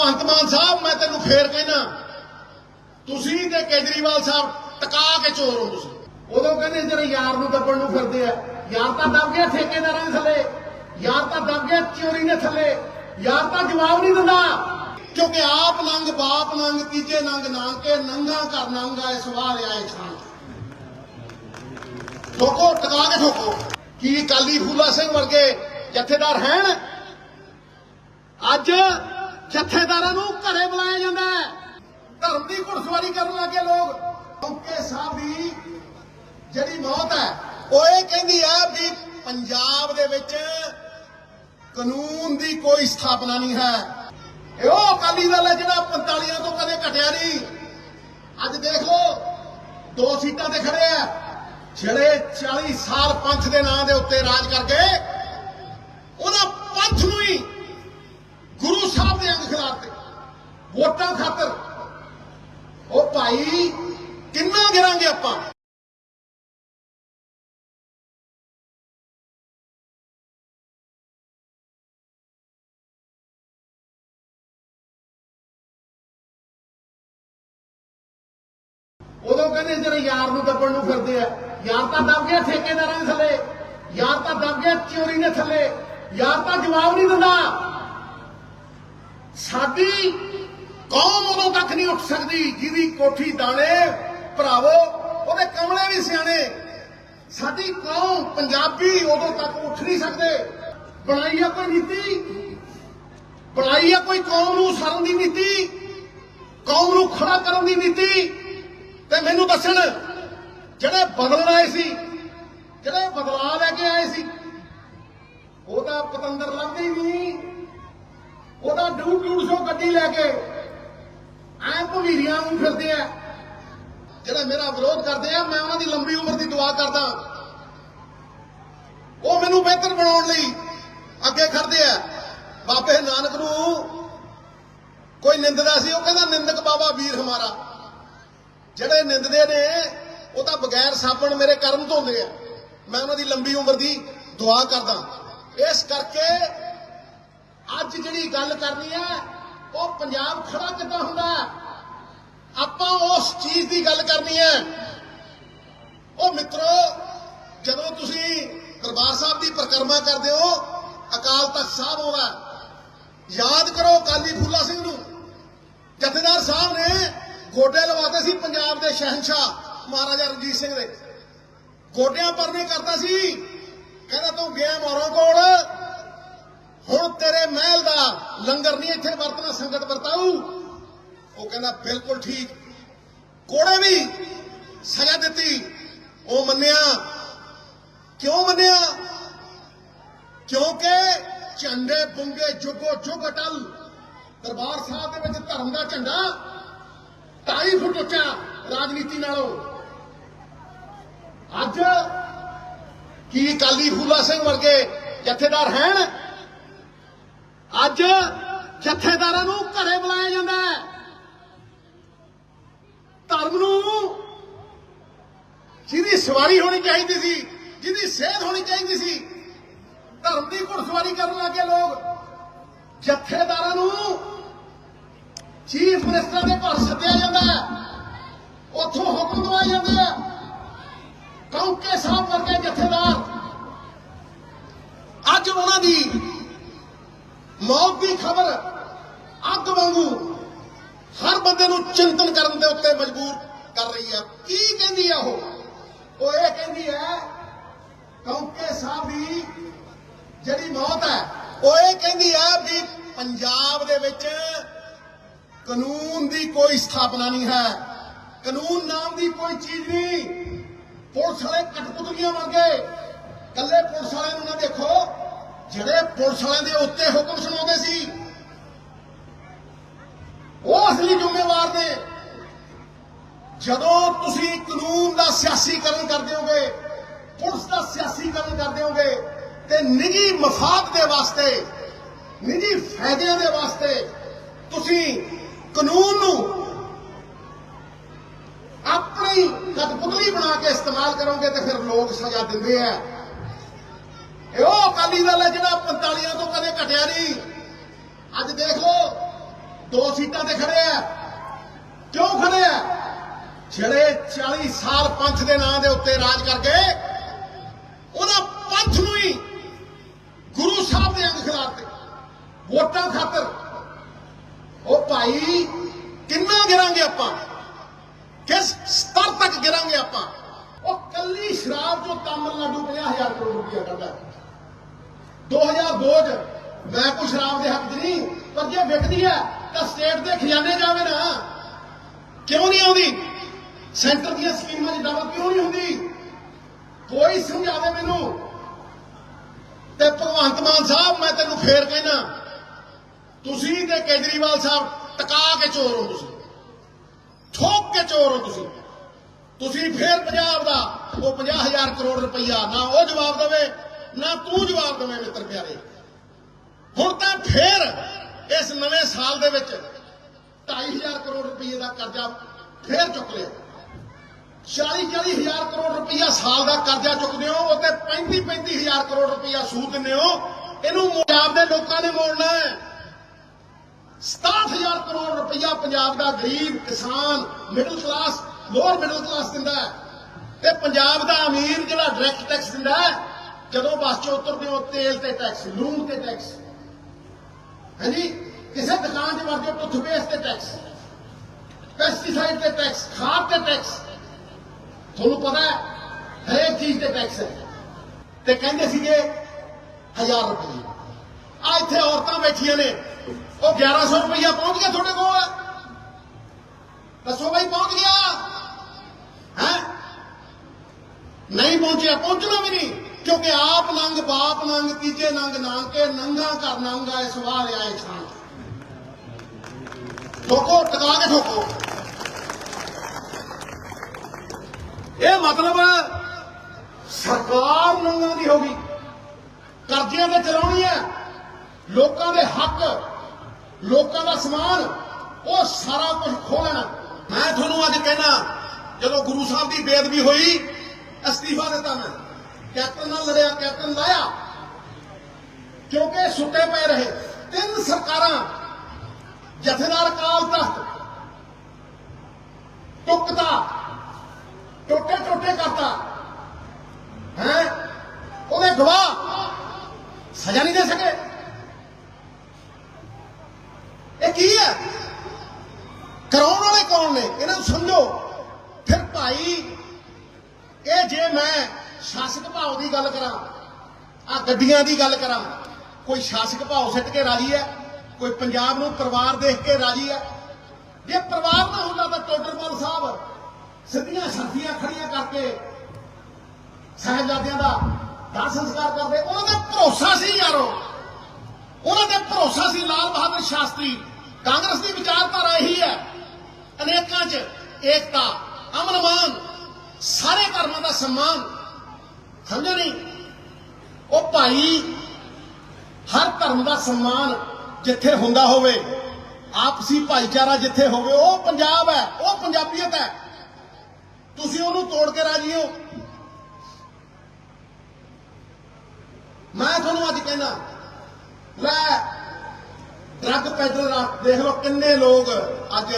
ਭਗਵੰਤ ਮਾਨ ਸਾਹਿਬ ਮੈਂ ਤੈਨੂੰ ਫੇਰ ਕਹਿਣਾ ਤੁਸੀਂ ਤੇ ਕੇਜਰੀਵਾਲ ਸਾਹਿਬ ਟਕਾ ਕੇ ਚੋਰ ਹੋ ਤੁਸੀਂ। ਉਦੋਂ ਕਹਿੰਦੇ ਜਿਹੜੇ ਯਾਰ ਨੂੰ ਦੱਬਣ ਨੂੰ ਫਿਰਦੇ ਆ ਯਾਰ ਤਾਂ ਦੱਬ ਗਿਆ ਠੇਕੇਦਾਰਾਂ ਦੇ ਥੱਲੇ ਯਾਰ ਤਾਂ ਦੱਬ ਗਿਆ ਚੋਰੀ ਦੇ ਥੱਲੇ ਯਾਰ ਤਾਂ ਜਵਾਬ ਨਹੀਂ ਦਿੰਦਾ। ਕਿਉਂਕਿ ਆਪ ਨੰਗ ਬਾਪ ਨੰਗ ਤੀਜੇ ਨੰਗ ਨਾਂ ਕੇ ਨੰਗਾ ਕਰ ਨੰਗਾ ਇਸ ਵਾਰ ਆਏ ਛਾਂ ਠੋਕੋ ਟਕਾ ਕੇ ਠੋਕੋ। ਕੀ ਕਾਲੀ ਫੂਲਾ ਸਿੰਘ ਵਰਗੇ ਜਥੇਦਾਰ ਹਨ ਅੱਜ ਜਥੇਦਾਰਾਂ ਨੂੰ ਘਰੇ ਬੁਲਾਇਆ ਜਾਂਦਾ ਹੈ। ਧਰਮ ਦੀ ਘੁੜਸਵਾਰੀ ਕਰਨ ਲੱਗੇ ਲੋਕ। ਕਿਉਂਕਿ ਸਾਹਿਬ ਦੀ ਜਿਹੜੀ ਮੌਤ ਹੈ, ਉਹ ਇਹ ਕਹਿੰਦੀ ਹੈ ਵੀ ਪੰਜਾਬ ਦੇ ਵਿੱਚ ਕਾਨੂੰਨ ਦੀ ਕੋਈ ਸਥਾਪਨਾ ਨਹੀਂ ਹੈ। ਇਹ ਉਹ ਅਕਾਲੀ ਦਲ ਹੈ ਜਿਹੜਾ 45 ਤੋਂ ਕਦੇ ਘਟਿਆ ਨਹੀਂ। ਅੱਜ ਦੇਖ ਲਓ ਦੋ ਸੀਟਾਂ ਤੇ ਖੜੇ ਆ ਜਿਹੜੇ 40 ਸਾਲ ਪੰਥ ਦੇ ਨਾਂ ਦੇ ਉੱਤੇ ਰਾਜ ਕਰਕੇ ਉਹਨਾਂ ਪੰਥ ਨੂੰ ਹੀ ਗੁਰੂ ਸਾਹਿਬ ਦੇ ਅੰਗ ਖਿਲਾਫ ਤੇ ਵੋਟਾਂ ਖਾਤਰ। ਉਹ ਭਾਈ, ਕਿੰਨਾ ਗਿਰਾਂਗੇ ਆਪਾਂ? ਉਦੋਂ ਕਹਿੰਦੇ ਜਿਹੜੇ ਯਾਰ ਨੂੰ ਦੱਬਣ ਨੂੰ ਫਿਰਦੇ ਆ, ਯਾਰ ਤਾਂ ਦੱਬ ਗਿਆ ਠੇਕੇਦਾਰਾਂ ਦੇ ਥੱਲੇ, ਯਾਰ ਤਾਂ ਦੱਬ ਗਿਆ ਚੋਰੀ ਦੇ ਥੱਲੇ, ਯਾਰ ਤਾਂ ਜਵਾਬ ਨਹੀਂ ਦਿੰਦਾ। ਸਾਡੀ ਕੌਮ ਉਦੋਂ ਤੱਕ ਨਹੀਂ ਉੱਠ ਸਕਦੀ ਜਿਹਦੀ ਕੋਠੀ ਦਾਣੇ, ਭਰਾਵੋ, ਉਹਦੇ ਕਮਲੇ ਵੀ ਸਿਆਣੇ। ਸਾਡੀ ਕੌਮ ਪੰਜਾਬੀ ਉਦੋਂ ਤੱਕ ਉੱਠ ਨਹੀਂ ਸਕਦੇ। ਬਣਾਈ ਆ ਕੋਈ ਨੀਤੀ? ਬਣਾਈ ਆ ਕੋਈ ਕੌਮ ਨੂੰ ਸਰਨ ਦੀ ਨੀਤੀ? ਕੌਮ ਨੂੰ ਖੜਾ ਕਰਨ ਦੀ ਨੀਤੀ? ਤੇ ਮੈਨੂੰ ਦੱਸਣ, ਜਿਹੜੇ ਬਦਲਣ ਆਏ ਸੀ, ਜਿਹੜੇ ਬਦਲਾਅ ਲੈ ਕੇ ਆਏ ਸੀ, ਉਹਦਾ ਪਤੰਦਰ ਲੱਭਦੀ ਨਹੀਂ। ਉਹਦਾ ਡੂ ਡੂਡ ਸੋ ਗੱਡੀ ਲੈ ਕੇ ਐ ਭਵੀਰੀਆਂ ਨੂੰ ਫਿਰਦੇ ਆ। ਜਿਹੜਾ ਮੇਰਾ ਵਿਰੋਧ ਕਰਦੇ ਆ, ਮੈਂ ਉਹਨਾਂ ਦੀ ਲੰਬੀ ਉਮਰ ਦੀ ਦੁਆ ਕਰਦਾ। ਉਹ ਮੈਨੂੰ ਬਿਹਤਰ ਬਣਾਉਣ ਲਈ ਅੱਗੇ ਖੜਦੇ ਆ। ਬਾਬੇ ਨਾਨਕ ਨੂੰ ਕੋਈ ਨਿੰਦਦਾ ਸੀ, ਉਹ ਕਹਿੰਦਾ, ਨਿੰਦਕ ਬਾਬਾ ਵੀਰ ਹਮਾਰਾ। ਜਿਹੜੇ ਨਿੰਦਦੇ ਨੇ, ਉਹ ਤਾਂ ਬਗੈਰ ਸਾਬਣ ਮੇਰੇ ਕਰਮ ਧੋਂਦੇ ਆ। ਮੈਂ ਉਹਨਾਂ ਦੀ ਲੰਬੀ ਉਮਰ ਦੀ ਦੁਆ ਕਰਦਾ। ਇਸ ਕਰਕੇ ਅੱਜ ਜਿਹੜੀ ਗੱਲ ਕਰਨੀ ਹੈ ਉਹ ਪੰਜਾਬ ਖੜਾ ਕਿੱਦਾਂ ਹੁੰਦਾ? ਉਸ ਚੀਜ਼ ਦੀ ਗੱਲ ਕਰਨੀ ਹੈ। ਉਹ ਮਿੱਤਰੋ, ਜਦੋਂ ਤੁਸੀਂ ਦਰਬਾਰ ਸਾਹਿਬ ਦੀ ਪਰਿਕਰਮਾ ਕਰਦੇ ਹੋ, ਅਕਾਲ ਤਖਤ ਸਾਹਿਬ ਆਉਂਦਾ ਯਾਦ ਕਰੋ ਕਾਲੀ ਫੂਲਾ ਸਿੰਘ ਨੂੰ। ਜਥੇਦਾਰ ਸਾਹਿਬ ਨੇ ਗੋਡੇ ਲਵਾਤੇ ਸੀ ਪੰਜਾਬ ਦੇ ਸ਼ਹਿਨशाह ਮਹਾਰਾਜਾ ਰਣਜੀਤ ਸਿੰਘ ਦੇ। ਗੋਡਿਆਂ ਪਰਨੇ ਕਰਦਾ ਸੀ, ਕਹਿੰਦਾ ਤੂੰ ਗਿਆ ਮੋਰਾਂ ਕੋਲ। ਹੁਣ ਤੇਰੇ ਮਹਿਲ ਦਾ ਲੰਗਰ ਨਹੀਂ ਇੱਥੇ ਵਰਤਣਾ, ਸੰਗਤ ਵਰਤਾਊ। ਉਹ ਕਹਿੰਦਾ ਬਿਲਕੁਲ ਠੀਕ। ਕੋੜੇ ਵੀ ਸਜ਼ਾ ਦਿੱਤੀ। ਉਹ ਮੰਨਿਆ। ਕਿਉਂ ਮੰਨਿਆ? ਕਿਉਂਕਿ ਝੰਡੇ ਬੁੰਗੇ ਜੁਗੋ ਜੁਗ ਅਟਲ। ਦਰਬਾਰ ਸਾਹਿਬ ਦੇ ਵਿੱਚ ਧਰਮ ਦਾ ਝੰਡਾ ਢਾਈ ਫੁੱਟ ਉੱਚਾ ਰਾਜਨੀਤੀ ਨਾਲੋਂ। ਅੱਜ ਕੀ ਕਾਲੀ ਫੂਲਾ ਸਿੰਘ ਵਰਗੇ ਜਥੇਦਾਰ ਹਨ ਅੱਜ ਜਥੇਦਾਰਾਂ ਨੂੰ ਘਰੇ ਬੁਲਾਇਆ ਜਾਂਦਾ ਹੈ। ਧਰਮ ਨੂੰ। ਜਿਹਦੀ ਸਵਾਰੀ ਹੋਣੀ ਚਾਹੀਦੀ ਸੀ, ਜਿਹਦੀ ਸੇਧ ਹੋਣੀ ਚਾਹੀਦੀ ਸੀ, ਧਰਮ ਦੀ ਘੁੜਸਵਾਰੀ ਕਰਨ ਲੱਗੇ ਲੋਕ। ਜਥੇਦਾਰਾਂ ਨੂੰ ਚੀਫ ਮਿਨਿਸਟਰ ਦੇ ਘਰ ਸੱਦਿਆ ਜਾਂਦਾ ਉੱਥੋਂ ਹੁਕਮ ਦਵਾਏ ਜਾਂਦੇ ਆ। ਕੌਂਕੇ ਸਾਹਿਬ ਵਰਗੇ ਜਥੇਦਾਰ। ਅੱਜ ਉਹਨਾਂ ਦੀ ਮੌਤ ਦੀ ਖਬਰ ਅੱਗ ਵਾਂਗੂ ਹਰ ਬੰਦੇ ਨੂੰ ਚਿੰਤਨ ਕਰਨ ਦੇ ਉੱਤੇ ਮਜਬੂਰ ਕਰ ਰਹੀ ਹੈ ਕੀ ਕਹਿੰਦੀ ਆ ਉਹ? ਉਹ ਇਹ ਕਹਿੰਦੀ ਹੈ, ਕੌਂਕੇ ਸਾਹਿਬ ਦੀ ਜਿਹੜੀ ਮੌਤ ਹੈ, ਉਹ ਇਹ ਕਹਿੰਦੀ ਹੈ ਵੀ ਪੰਜਾਬ ਦੇ ਵਿੱਚ ਕਾਨੂੰਨ ਦੀ ਕੋਈ ਸਥਾਪਨਾ ਨਹੀਂ ਹੈ। ਕਾਨੂੰਨ ਨਾਮ ਦੀ ਕੋਈ ਚੀਜ਼ ਨਹੀਂ। ਪੁਲਿਸ ਵਾਲੇ ਕਠਪੁਤਲੀਆਂ ਵਰਗੇ ਕੱਲੇ ਪੁਲਿਸ ਵਾਲਿਆਂ ਨੂੰ ਨਾ ਦੇਖੋ, ਜਿਹੜੇ ਪੁਲਿਸ ਵਾਲਿਆਂ ਦੇ ਉੱਤੇ ਹੁਕਮ ਸੁਣਾਉਂਦੇ ਸੀ ਅਸਲੀ ਜ਼ਿੰਮੇਵਾਰ ਨੇ। ਜਦੋਂ ਤੁਸੀਂ ਕਾਨੂੰਨ ਦਾ ਸਿਆਸੀਕਰਨ ਕਰਦੇ ਹੋਗੇ, ਪੁਲਿਸ ਦਾ ਸਿਆਸੀਕਰਨ ਕਰਦੇ ਹੋਗੇ, ਤੇ ਨਿੱਜੀ ਮਫਾਦ ਦੇ ਵਾਸਤੇ, ਨਿੱਜੀ ਫਾਇਦਿਆਂ ਦੇ ਵਾਸਤੇ ਤੁਸੀਂ ਕਾਨੂੰਨ ਨੂੰ ਆਪਣੀ ਕਠਪੁਤਲੀ ਬਣਾ ਕੇ ਇਸਤੇਮਾਲ ਕਰੋਗੇ, ਤੇ ਫਿਰ ਲੋਕ ਸਜ਼ਾ ਦਿੰਦੇ ਆ। ਇਹ ਉਹ ਅਕਾਲੀ ਦਲ ਹੈ ਜਿਹੜਾ 45 ਤੋਂ ਕਦੇ ਘਟਿਆ ਨਹੀਂ। ਅੱਜ ਦੇਖ ਲਓ ਦੋ ਸੀਟਾਂ ਤੇ ਖੜੇ ਆ। ਕਿਉਂ ਖੜੇ ਆ? ਜਿਹੜੇ 40 ਸਾਲ ਪੰਥ ਦੇ ਨਾਂ ਦੇ ਉੱਤੇ ਰਾਜ ਕਰਕੇ ਉਹਨਾਂ ਪੰਥ ਨੂੰ ਹੀ ਗੁਰੂ ਸਾਹਿਬ ਦੇ ਅੰਗ ਖਿਲਾਫ ਵੋਟਾਂ ਖਾਤਰ। ਉਹ ਭਾਈ, ਕਿੰਨਾ ਗਿਰਾਂਗੇ ਆਪਾਂ? ਕਿਸ ਸਤਰ ਤੱਕ ਗਿਰਾਂਗੇ ਆਪਾਂ? ਉਹ ਕੱਲੀ ਸ਼ਰਾਬ ਜੋ ਤਾਮਿਲਨਾਡੂ 50000 ਕਰੋੜ ਰੁਪਇਆ ਕਰਦਾ 2002 ਚ ਮੈਂ ਕੋਈ ਸ਼ਰਾਬ ਦੇ ਹੱਕ 'ਚ ਨਹੀਂ ਪਰ ਜੇ ਵਿਕਦੀ ਹੈ ਤਾਂ ਸਟੇਟ ਦੇ ਖਜ਼ਾਨੇ ਜਾਵੇ ਨਾ। ਕਿਉਂ ਨਹੀਂ ਆਉਂਦੀ? ਸੈਂਟਰ ਦੀਆਂ ਸਕੀਮਾਂ ਦੀ ਡਬਲ ਕਿਉਂ ਨਹੀਂ ਹੁੰਦੀ? ਕੋਈ ਸਮਝਾਵੇ ਮੈਨੂੰ। ਤੇ ਭਗਵੰਤ ਮਾਨ ਸਾਹਿਬ, ਮੈਂ ਤੈਨੂੰ ਫੇਰ ਕਹਿਣਾ, ਤੁਸੀਂ ਤੇ ਕੇਜਰੀਵਾਲ ਸਾਹਿਬ ਟਕਾ ਕੇ ਚੋਰ ਹੋ ਤੁਸੀਂ। ਠੋਕ ਕੇ ਚੋਰ ਹੋ ਤੁਸੀਂ। ਤੁਸੀਂ ਫੇਰ ਪੰਜਾਬ ਦਾ, ਉਹ 50000 ਕਰੋੜ ਰੁਪਈਆ ਨਾ ਉਹ ਜਵਾਬ ਦੇਵੇ, ਨਾ ਤੂੰ ਜਵਾਬ ਦੇਵੇਂ ਮਿੱਤਰ ਪਿਆਰੇ। ਹੁਣ ਤਾਂ ਫੇਰ ਇਸ ਨਵੇਂ ਸਾਲ ਦੇ ਵਿੱਚ 2500 ਕਰੋੜ ਰੁਪਏ ਦਾ ਕਰਜ਼ਾ ਫੇਰ ਚੁੱਕ ਲਿਆ। 40 40000 ਕਰੋੜ ਰੁਪਈਆ ਸਾਲ ਦਾ ਕਰਜ਼ਾ ਚੁੱਕਦੇ ਹੋ ਉਹ ਤੇ 35 35000 ਕਰੋੜ ਰੁਪਇਆ ਸੂਦ ਦਿੰਦੇ ਹੋ। ਇਹਨੂੰ ਪੰਜਾਬ ਦੇ ਲੋਕਾਂ ਨੇ ਮੋੜਨਾ ਹੈ। 67000 ਕਰੋੜ ਰੁਪਈਆ ਪੰਜਾਬ ਦਾ ਗਰੀਬ, ਕਿਸਾਨ middle class lower middle class ਦਿੰਦਾ ਹੈ। ਤੇ ਪੰਜਾਬ ਦਾ ਅਮੀਰ ਜਿਹੜਾ ਡਾਇਰੈਕਟ ਟੈਕਸ ਦਿੰਦਾ ਹੈ, ਜਦੋਂ ਬੱਸ ਚ ਉਤਰਦੇ ਹੋ, ਤੇਲ ਤੇ ਟੈਕਸ ਲੂਣ ਤੇ ਟੈਕਸ ਹਾਂਜੀ ਕਿਸੇ ਦੁਕਾਨ 'ਚ ਵੜਦੇ ਹੋ ਟੁੱਥਪੇਸਟ ਤੇ ਟੈਕਸ ਪੈਸਟੀਸਾਈਡ ਤੇ ਟੈਕਸ ਖਾਦ ਤੇ ਟੈਕਸ ਤੁਹਾਨੂੰ ਪਤਾ ਹੈ ਹਰੇਕ ਚੀਜ਼ ਤੇ ਟੈਕਸ ਹੈ ਤੇ ਕਹਿੰਦੇ ਸੀਗੇ 1000 ਰੁਪਏ ਆ ਇੱਥੇ ਔਰਤਾਂ ਬੈਠੀਆਂ ਨੇ ਉਹ 1100 ਰੁਪਇਆ ਪਹੁੰਚ ਗਿਆ ਤੁਹਾਡੇ ਕੋਲ ਦੱਸੋ ਬਈ ਪਹੁੰਚ ਗਿਆ ਹੈ ਨਹੀਂ ਪਹੁੰਚਿਆ ਪਹੁੰਚਣਾ ਵੀ ਨਹੀਂ ਕਿਉਂਕਿ ਆਪ ਨੰਗ ਬਾਪ ਨੰਗ ਤੀਜੇ ਨੰਗ ਨਾਂਗ ਕੇ ਨੰਗਾ ਕਰ ਨੰਗਾ ਇਸ ਵਾਰ ਆਏ ਛਾਂ ਠੋਕੋ, ਟਕਾ ਕੇ ਠੋਕੋ। ਇਹ ਮਤਲਬ ਸਰਕਾਰ ਨੰਗਾਂ ਦੀ ਹੋ ਗਈ। ਕਰਜ਼ਿਆਂ ਤੇ ਚਲਾਉਣੀ ਹੈ। ਲੋਕਾਂ ਦੇ ਹੱਕ, ਲੋਕਾਂ ਦਾ ਸਮਾਨ, ਉਹ ਸਾਰਾ ਕੁਝ ਖੋਹ ਲੈਣਾ। ਮੈਂ ਤੁਹਾਨੂੰ ਅੱਜ ਕਹਿਣਾ, ਜਦੋਂ ਗੁਰੂ ਸਾਹਿਬ ਦੀ ਬੇਅਦਬੀ ਹੋਈ, ਅਸਤੀਫਾ ਦਿੱਤਾ ਮੈਂ। ਕੈਪਟਨ ਨਾਲ ਲੜਿਆ, ਕੈਪਟਨ ਲਾਇਆ। ਕਿਉਂਕਿ ਸੁੱਤੇ ਪਏ ਰਹੇ। ਤਿੰਨ ਸਰਕਾਰਾਂ ਜਥੇਦਾਰ ਕਾਲ ਤਖਤ ਟੁਕਤਾ, ਟੋਟੇ ਟੋਟੇ ਕਰਤਾ। ਹੈ? ਉਹਦੇ ਗਵਾਹ ਸਜ਼ਾ ਨਹੀਂ ਦੇ ਸਕੇ। ਇਹ ਕੀ ਹੈ? ਕਰਾਉਣ ਵਾਲੇ ਕੌਣ ਨੇ? ਇਹਨਾਂ ਨੂੰ ਸਮਝੋ। ਫਿਰ ਭਾਈ, ਇਹ ਜੇ ਮੈਂ ਸ਼ਾਸਕ ਭਾਵ ਦੀ ਗੱਲ ਕਰਾਂ ਆ ਗੱਡੀਆਂ ਦੀ ਗੱਲ ਕਰਾਂ, ਕੋਈ ਸ਼ਾਸਕ ਭਾਵ ਸਿੱਟ ਕੇ ਰਾਜੀ ਹੈ, ਕੋਈ ਪੰਜਾਬ ਨੂੰ ਪਰਿਵਾਰ ਦੇਖ ਕੇ ਰਾਜੀ ਹੈ? ਜੇ ਪਰਿਵਾਰ ਨਾ ਹੁੰਦਾ ਤਾਂ ਟੋਡਰਮਲ ਸਾਹਿਬ ਸਿੱਧੀਆਂ ਸਰਦੀਆਂ ਖੜੀਆਂ ਕਰਕੇ ਸਾਹਿਬਜ਼ਾਦਿਆਂ ਦਾ ਦਾਹ ਸੰਸਕਾਰ ਕਰਦੇ, ਉਹਨਾਂ ਦਾ ਭਰੋਸਾ ਸੀ ਯਾਰੋ। ਉਹਨਾਂ ਦਾ ਭਰੋਸਾ ਸੀ ਲਾਲ ਬਹਾਦਰ ਸ਼ਾਸਤਰੀ। ਕਾਂਗਰਸ ਦੀ ਵਿਚਾਰਧਾਰਾ ਇਹੀ ਹੈ। ਅਨੇਕਾਂ 'ਚ ਏਕਤਾ, ਅਮਨ ਮਾਨ, ਸਾਰੇ ਧਰਮਾਂ ਦਾ ਸਨਮਾਨ ਸਮਝੋ ਨਹੀਂ? ਉਹ ਭਾਈ, ਹਰ ਧਰਮ ਦਾ ਸਨਮਾਨ ਜਿੱਥੇ ਹੁੰਦਾ ਹੋਵੇ, ਆਪਸੀ ਭਾਈਚਾਰਾ ਜਿੱਥੇ ਹੋਵੇ, ਉਹ ਪੰਜਾਬ ਹੈ, ਉਹ ਪੰਜਾਬੀਅਤ ਹੈ। ਤੁਸੀਂ ਉਹਨੂੰ ਤੋੜ ਕੇ ਰਾਜੀ ਹੋ। ਮੈਂ ਤੁਹਾਨੂੰ ਅੱਜ ਕਹਿੰਦਾ, ਲੈ ਡਰੱਗ ਪੈਡਲਰ ਦੇਖ ਲਓ ਕਿੰਨੇ ਲੋਕ ਅੱਜ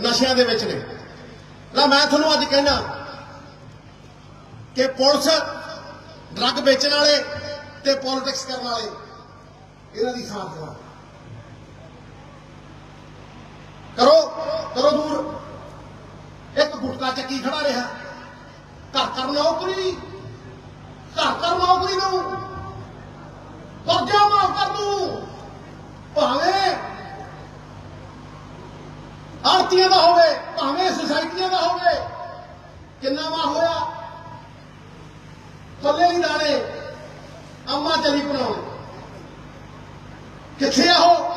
ਨਸ਼ਿਆਂ ਦੇ ਵਿੱਚ ਨੇ। ਲੈ, ਮੈਂ ਤੁਹਾਨੂੰ ਅੱਜ ਕਹਿੰਦਾ ਕਿ ਪੁਲਿਸ ਡਰੱਗ ਵੇਚਣ ਵਾਲੇ ਤੇ ਪੋਲਿਟਿਕਸ ਕਰਨ ਵਾਲੇ। ਇਹਨਾਂ ਦੀ ਸਾਥ ਦਿਵਾ ਕਰੋ ਕਰੋ ਦੂਰ। ਇੱਕ ਗੁਟਕਾ ਚੱਕੀ ਖੜਾ ਰਿਹਾ। ਘਰ ਕਰ ਨੌਕਰੀ। ਘਰ ਕਰ ਨੌਕਰੀ ਨੂੰ। ਕਰਜ਼ਾ ਮਾਫ ਕਰ ਦੂੰ। ਭਾਵੇਂ ਆਰਤੀਆਂ ਦਾ ਹੋਵੇ, ਭਾਵੇਂ ਸੁਸਾਇਟੀਆਂ ਦਾ ਹੋਵੇ, ਕਿੰਨਾ ਵਾ ਹੋਵੇ ਪੱਲੇ ਨਹੀਂ ਦਾਣੇ ਅੰਮਾ ਚਲੀ ਬਣਾਉਣ ਕਿੱਥੇ ਆ ਉਹ?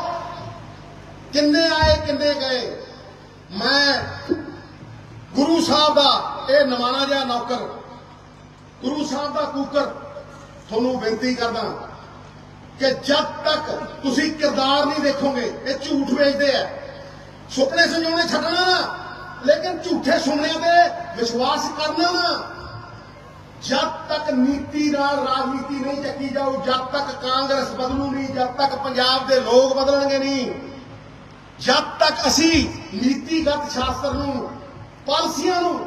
ਕਿੰਨੇ ਆਏ, ਕਿੰਨੇ ਗਏ? ਮੈਂ ਗੁਰੂ ਸਾਹਿਬ ਦਾ ਇਹ ਨਵਾਣਾ ਜਿਹਾ ਨੌਕਰ, ਗੁਰੂ ਸਾਹਿਬ ਦਾ ਕੂਕਰ ਤੁਹਾਨੂੰ ਬੇਨਤੀ ਕਰਦਾ ਕਿ ਜਦ ਤੱਕ ਤੁਸੀਂ ਕਿਰਦਾਰ ਨਹੀਂ ਦੇਖੋਗੇ, ਇਹ ਝੂਠ ਵੇਚਦੇ ਆ। ਸੁਪਨੇ ਸੰਜੋਣੇ ਛੱਡਣਾ ਨਾ, ਲੇਕਿਨ ਝੂਠੇ ਸੁਪਨਿਆਂ ਤੇ ਵਿਸ਼ਵਾਸ ਕਰਨਾ ਨਾ। ਜਦ ਤੱਕ ਨੀਤੀ ਨਾਲ ਰਾਜਨੀਤੀ ਨਹੀਂ ਚੱਕੀ ਜਾਊ, ਜਦ ਤੱਕ ਕਾਂਗਰਸ ਬਦਲੂ ਨਹੀਂ, ਜਦ ਤੱਕ ਪੰਜਾਬ ਦੇ ਲੋਕ ਬਦਲਣਗੇ ਨਹੀਂ, ਜਦ ਤੱਕ ਅਸੀਂ ਨੀਤੀਗਤ ਸ਼ਾਸਤਰ ਨੂੰ, ਪਾਲਸੀਆਂ ਨੂੰ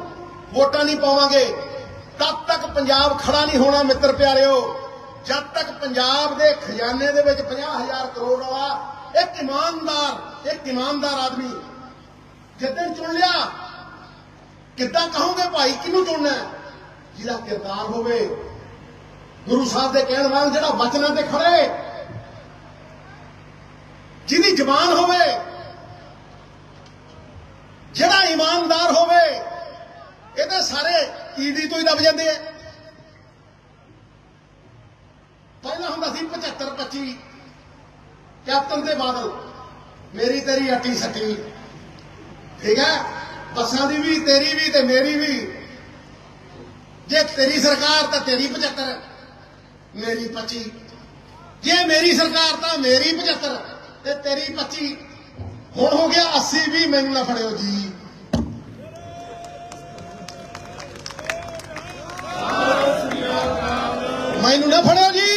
ਵੋਟਾਂ ਨਹੀਂ ਪਾਵਾਂਗੇ, ਤਦ ਤੱਕ ਪੰਜਾਬ ਖੜਾ ਨਹੀਂ ਹੋਣਾ ਮਿੱਤਰ ਪਿਆਰਿਓ ਜਦ ਤੱਕ ਪੰਜਾਬ ਦੇ ਖਜ਼ਾਨੇ ਦੇ ਵਿੱਚ 50000 ਕਰੋੜ ਵਾਲਾ ਇੱਕ ਇਮਾਨਦਾਰ ਇੱਕ ਇਮਾਨਦਾਰ ਆਦਮੀ ਜਿੱਦਣ ਚੁਣ ਲਿਆ, ਕਿੱਦਾਂ ਕਹੋਗੇ ਭਾਈ, ਕਿਹਨੂੰ ਚੁਣਨਾ ਹੈ? ਜਿਹਦਾ ਕਿਰਦਾਰ ਹੋਵੇ, ਗੁਰੂ ਸਾਹਿਬ ਦੇ ਕਹਿਣ ਵਾਂਗ ਜਿਹੜਾ ਵਚਨਾਂ ਤੇ ਖੜੇ, ਜਿਹਦੀ ਜ਼ਬਾਨ ਹੋਵੇ, ਜਿਹੜਾ ਇਮਾਨਦਾਰ ਹੋਵੇ, ਇਹਦੇ ਸਾਰੇ ਈਡੀ ਤੋਂ ਹੀ ਦਬ ਜਾਂਦੇ ਆ। ਪਹਿਲਾਂ ਹੁੰਦਾ ਸੀ 75 25 ਕੈਪਟਨ ਦੇ ਬਾਦਲ ਮੇਰੀ ਤੇਰੀ ਅੱਟੀ ਸੱਟੀ ਠੀਕ ਹੈ? ਬੱਸਾਂ ਦੀ ਵੀ, ਤੇਰੀ ਵੀ ਤੇ ਮੇਰੀ ਵੀ। ਜੇ ਤੇਰੀ ਸਰਕਾਰ ਤਾਂ ਤੇਰੀ 75 ਮੇਰੀ 25 ਜੇ ਮੇਰੀ ਸਰਕਾਰ ਤਾਂ ਮੇਰੀ 75 ਤੇ ਤੇਰੀ 25 ਹੁਣ ਹੋ ਗਿਆ 80 ਵੀ, ਮੈਨੂੰ ਨਾ ਫੜਿਓ ਜੀ। ਮੈਨੂੰ ਨਾ ਫੜਿਓ ਜੀ।